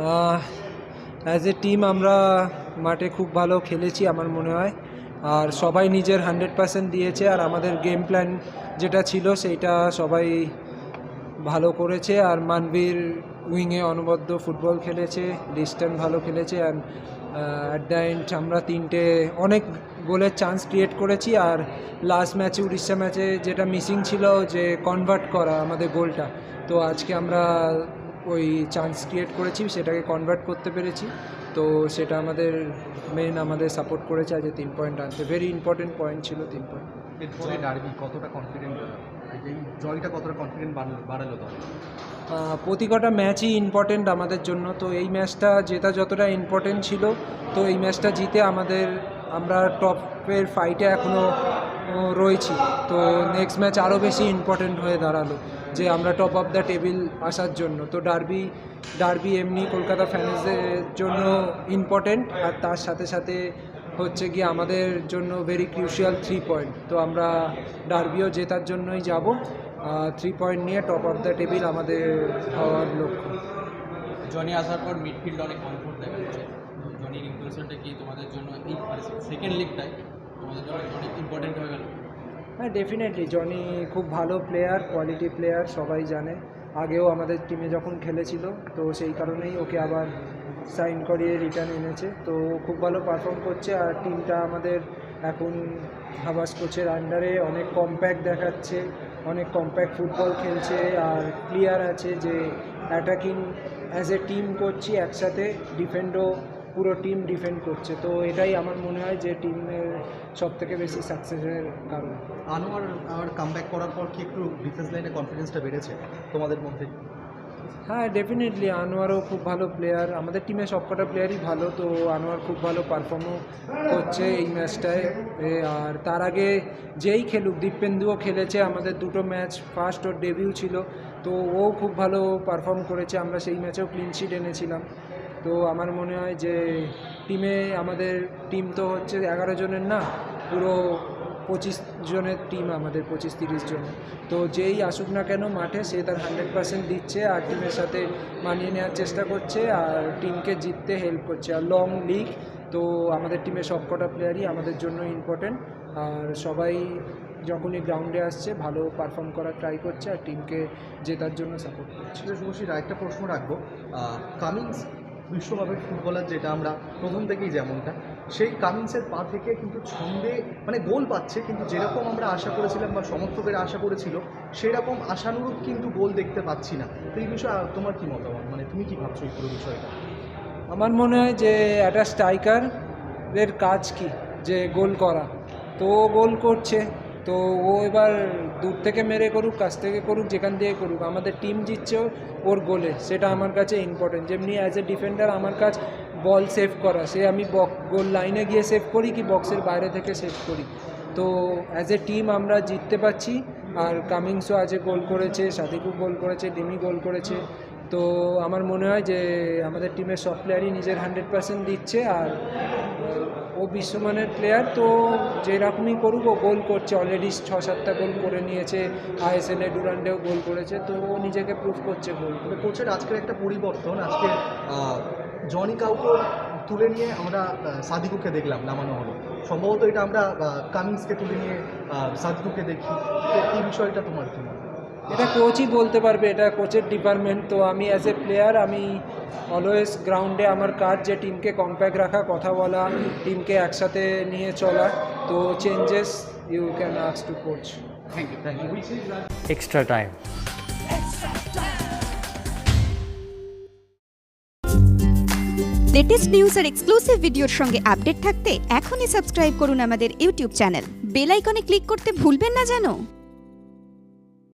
As a team আমরা মাঠে খুব ভালো খেলেছি আমার মনে হয়। আর সবাই নিজের হান্ড্রেড পার্সেন্ট দিয়েছে আর আমাদের গেম প্ল্যান যেটা ছিল সেইটা সবাই ভালো করেছে আর মানবীর উইংয়ে অনবদ্য ফুটবল খেলেছে ডিস্টেন্স ভালো খেলেছে অ্যান্ড অ্যাট দ্য এন্ড আমরা তিনটে অনেক গোলের চান্স ক্রিয়েট করেছি আর লাস্ট ম্যাচে উড়িষ্যা ম্যাচে যেটা মিসিং ছিল যে কনভার্ট করা আমাদের গোলটা তো আজকে আমরা ওই চান্স ক্রিয়েট করেছি সেটাকে কনভার্ট করতে পেরেছি। তো সেটা আমাদের মেন আমাদের সাপোর্ট করেছে আজ তিন পয়েন্ট আনতে। ভেরি ইম্পর্টেন্ট পয়েন্ট ছিল তিন পয়েন্ট এরপরে ডার্বি কতটা কনফিডেন্ট এই জয়টা কতটা কনফিডেন্ট বাড়ালো প্রতি কটা ম্যাচই ইম্পর্টেন্ট আমাদের জন্য। তো এই ম্যাচটা জেতা যতটা ইম্পর্টেন্ট ছিল তো এই ম্যাচটা জিতে আমাদের আমরা টপের ফাইটে এখনও রয়েছি। তো নেক্সট ম্যাচ আরও বেশি ইম্পর্টেন্ট হয়ে দাঁড়াল। যে আমরা টপ অফ দ্য টেবিল আসার জন্য। তো ডার্বি ডার্বি এমনি কলকাতা ফ্যান্সদের জন্য ইম্পর্টেন্ট আর তার সাথে সাথে হচ্ছে গিয়ে আমাদের জন্য ভেরি ক্রুশিয়াল থ্রি পয়েন্ট তো আমরা ডার্বিও জেতার জন্যই যাব। থ্রি পয়েন্ট নিয়ে টপ অফ দ্য টেবিল আমাদের হওয়ার লক্ষ্য। জনি আসার পর মিডফিল্ড অনেক কমফোর্ট দেখা যাচ্ছে। জনির কি তোমাদের জন্য সেকেন্ড তোমাদের জন্য অনেক ইম্পর্টেন্ট হয়ে ডেফিনেটলি জনি খুব ভালো প্লেয়ার কোয়ালিটি প্লেয়ার সবাই জানে। আগেও আমাদের টিমে যখন খেলেছিল, তো সেই কারণেই ওকে আবার সাইন করিয়ে রিটার্ন এনেছে। তো খুব ভালো পারফর্ম করছে আর টিমটা আমাদের এখন হাবাস কোচের আন্ডারে অনেক কম্প্যাক্ট দেখাচ্ছে, অনেক কম্প্যাক্ট ফুটবল খেলছে আর ক্লিয়ার আছে যে অ্যাটাকিং অ্যাজ এ টিম করছি একসাথে ডিফেন্ডও পুরো টিম ডিফেন্ড করছে। তো এটাই আমার মনে হয় যে টিমের সব থেকে বেশি সাকসেসের কারণ। আনোয়ার আর কামব্যাক করার পর কি একটু ডিফেন্স লাইনে কনফিডেন্সটা বেড়েছে তোমাদের মধ্যে? হ্যাঁ ডেফিনেটলি আনোয়ারও খুব ভালো প্লেয়ার আমাদের টিমে সবকটা প্লেয়ারই ভালো তো আনোয়ার খুব ভালো পারফর্মও করছে এই ম্যাচটায় আর তার আগে যেই খেলুক দীপেন্দুও খেলেছে। আমাদের দুটো ম্যাচ ফার্স্ট ওর ডেবিউ ছিল। তো ও খুব ভালো পারফর্ম করেছে। আমরা সেই ম্যাচেও ক্লিন শিট এনেছিলাম। তো আমার মনে হয় যে টিমে আমাদের টিম তো হচ্ছে এগারো জনের না, পুরো পঁচিশ জনের টিম আমাদের, পঁচিশ তিরিশ জন। তো যেই আসুক না কেন মাঠে, সে তার হান্ড্রেড পার্সেন্ট দিচ্ছে, আর টিমের সাথে মানিয়ে নেওয়ার চেষ্টা করছে, আর টিমকে জিততে হেল্প করছে। আর লং লিগ তো আমাদের টিমে সবকটা প্লেয়ারই আমাদের জন্য ইম্পর্টেন্ট আর সবাই যখনই গ্রাউন্ডে আসছে, ভালো পারফর্ম করার ট্রাই করছে, আর টিমকে জেতার জন্য সাপোর্ট করছে। শুভশ্রী, আরেকটা প্রশ্ন রাখব। কামিংস বিশ্বকাপের ফুটবলার যেটা আমরা প্রথম থেকেই যেমনটা, সেই কামিংসের পা থেকে কিন্তু ছন্দে মানে গোল পাচ্ছে, কিন্তু যেরকম আমরা আশা করেছিলাম বা সমর্থকেরা আশা করেছিল, সেরকম আশানুরূপ কিন্তু গোল দেখতে পাচ্ছি না। তো এই বিষয়ে তোমার কী মতামত? মানে তুমি কী ভাবছ এই পুরো বিষয়টা? আমার মনে হয় যে একটা স্ট্রাইকারের কাজ কি? যে গোল করা। তো গোল করছে তো ও এবার দূর থেকে মেরে করুক, কাছ থেকে করুক, যেখান থেকে করুক, আমাদের টিম জিতছে ওর গোলে সেটা আমার কাছে ইম্পর্টেন্ট যেমনি অ্যাজ এ ডিফেন্ডার আমার কাজ বল সেভ করা। সে আমি বক গোল লাইনে গিয়ে সেভ করি কি বক্সের বাইরে থেকে সেভ করি? তো অ্যাজ এ টিম আমরা জিততে পারছি। আর কামিংসও আজকে গোল করেছে সাদিকু গোল করেছে, ডিমি গোল করেছে। তো আমার মনে হয় যে আমাদের টিমের সব প্লেয়ারই নিজের হান্ড্রেড পার্সেন্ট দিচ্ছে আর ও বিশ্বমানের প্লেয়ার তো যেরকমই করুক ও গোল করছে। অলরেডি ছ সাতটা গোল করে নিয়েছে। আইএসএল ডুরান্ডেও গোল করেছে। তো ও নিজেকে প্রুভ করছে গোল করে কোচের আজকের একটা পরিবর্তন, আজকে জনি কাউকে তুলে নিয়ে আমরা সাদিকুকে দেখলাম নামানো হলো। সম্ভবত এটা আমরা কামিংসকে তুলে নিয়ে সাদিকুকে দেখি। এই বিষয়টা তোমার কি মনে হয়? এটা কোচই বলতে পারবে এটা কোচের ডিপার্টমেন্ট তো আমি অ্যাজ এ প্লেয়ার আমি অলওয়েজ গ্রাউন্ডে আমার কাজ যে টিমকে কম্প্যাক্ট রাখা কথা বলা টিমকে একসাথে নিয়ে চলা। তো changes you can ask to coach thank you thank you extra time. Latest news R exclusive ভিডিওর সঙ্গে আপডেট থাকতে এখনই সাবস্ক্রাইব করুন আমাদের ইউটিউব চ্যানেল বেল আইকনে ক্লিক করতে ভুলবেন না জানো